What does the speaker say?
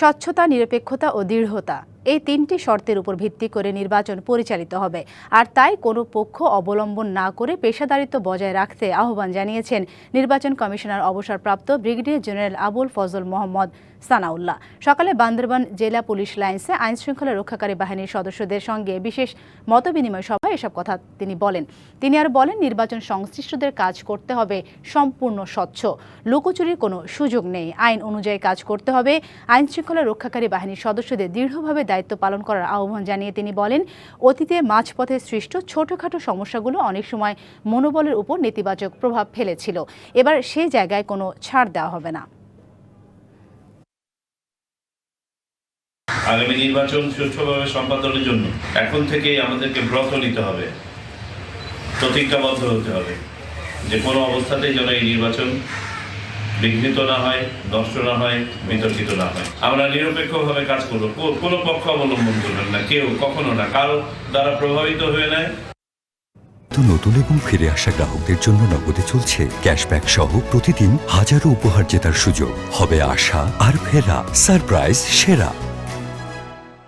স্বচ্ছতা নিরপেক্ষতা ও দৃঢ়তা। এই তিনটি শর্তের উপর ভিত্তি করে নির্বাচন পরিচালিত হবে। আর তাই কোনো পক্ষ অবলম্বন না করে পেশাদারিত্ব বজায় রাখতে আহ্বান জানিয়েছেন নির্বাচন কমিশনার অবসরপ্রাপ্ত ব্রিগেডিয়ার জেনারেল আবুল ফজল মোহাম্মদ সানাউল্লাহ। সকালে বান্দরবান জেলা পুলিশ লাইন্সে আইন শৃঙ্খলা রক্ষাকারী বাহিনীর সদস্যদের সঙ্গে বিশেষ মতবিনিময় সভায় এসব কথা তিনি বলেন। তিনি আর বলেন, নির্বাচন সংশ্লিষ্টদের কাজ করতে হবে সম্পূর্ণ স্বচ্ছ। লুকোচুরির কোনো সুযোগ নেই। আইন অনুযায়ী কাজ করতে হবে। আইন শৃঙ্খলা রক্ষাকারী বাহিনীর সদস্যদের দৃঢ়ভাবে দায়িত্ব পালন করার আহ্বান জানিয়ে তিনি বলেন, অতীতে মাঝপথে সৃষ্ট ছোটখাটো সমস্যাগুলো অনেক সময় মনোবলের উপর নেতিবাচক প্রভাব ফেলেছিল। এবার সেই জায়গায় কোনো ছাড় দেওয়া হবে না। আগামী নির্বাচন সুষ্ঠুভাবে সম্পাদনের জন্য এখন থেকেই আমাদেরকে ব্রত নিতে হবে, প্রতিজ্ঞাবদ্ধ হতে হবে যে কোনো অবস্থাতেই যেন এই নির্বাচন বিঘ্নিত না হয়, নষ্ট না হয়, বিতর্কিত না হয়। আমরা নিরপেক্ষভাবে কাজ করব। কোনো পক্ষ অবলম্বন করবেন না, কেউ, কখনো না, কারও দ্বারা প্রভাবিত হয়ে নেয়। নতুন এবং ফিরে আসা গ্রাহকদের জন্য নগদে চলছে ক্যাশব্যাক সহ প্রতিদিন হাজারো উপহার জেতার সুযোগ। হবে আশা আর ফেরা, সারপ্রাইজ, সেরা।